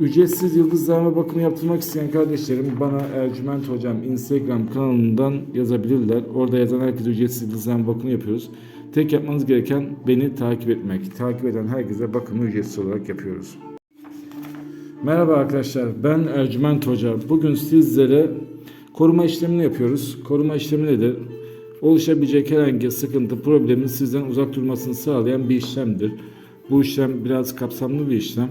Ücretsiz yıldızlarma bakımı yaptırmak isteyen kardeşlerim bana Ercüment Hocam Instagram kanalından yazabilirler. Orada yazan herkese ücretsiz yıldızlarma bakımı yapıyoruz. Tek yapmanız gereken beni takip etmek. Takip eden herkese bakımı ücretsiz olarak yapıyoruz. Merhaba arkadaşlar ben Ercüment Hoca. Bugün sizlere koruma işlemini yapıyoruz. Koruma işlemi nedir? Oluşabilecek herhangi sıkıntı, problemin sizden uzak durmasını sağlayan bir işlemdir. Bu işlem biraz kapsamlı bir işlem.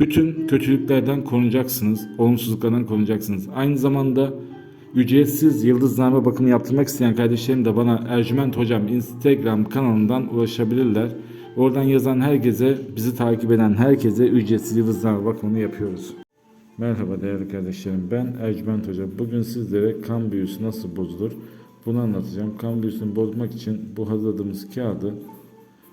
Bütün kötülüklerden korunacaksınız, olumsuzluklardan korunacaksınız. Aynı zamanda ücretsiz yıldızlarma bakımı yaptırmak isteyen kardeşlerim de bana Ercüment Hocam Instagram kanalından ulaşabilirler. Oradan yazan herkese, bizi takip eden herkese ücretsiz yıldızlarma bakımını yapıyoruz. Merhaba değerli kardeşlerim. Ben Ercüment Hoca. Bugün sizlere kan büyüsü nasıl bozulur bunu anlatacağım. Kan büyüsünü bozmak için bu hazırladığımız kağıdı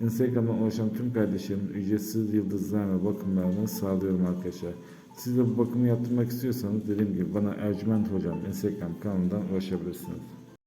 Instagram'dan ulaşan tüm kardeşlerim ücretsiz yıldızlarla bakımlarını sağlıyorum arkadaşlar. Siz de bu bakımı yaptırmak istiyorsanız dediğim gibi bana Ercüment Hocam Instagram kanalından ulaşabilirsiniz.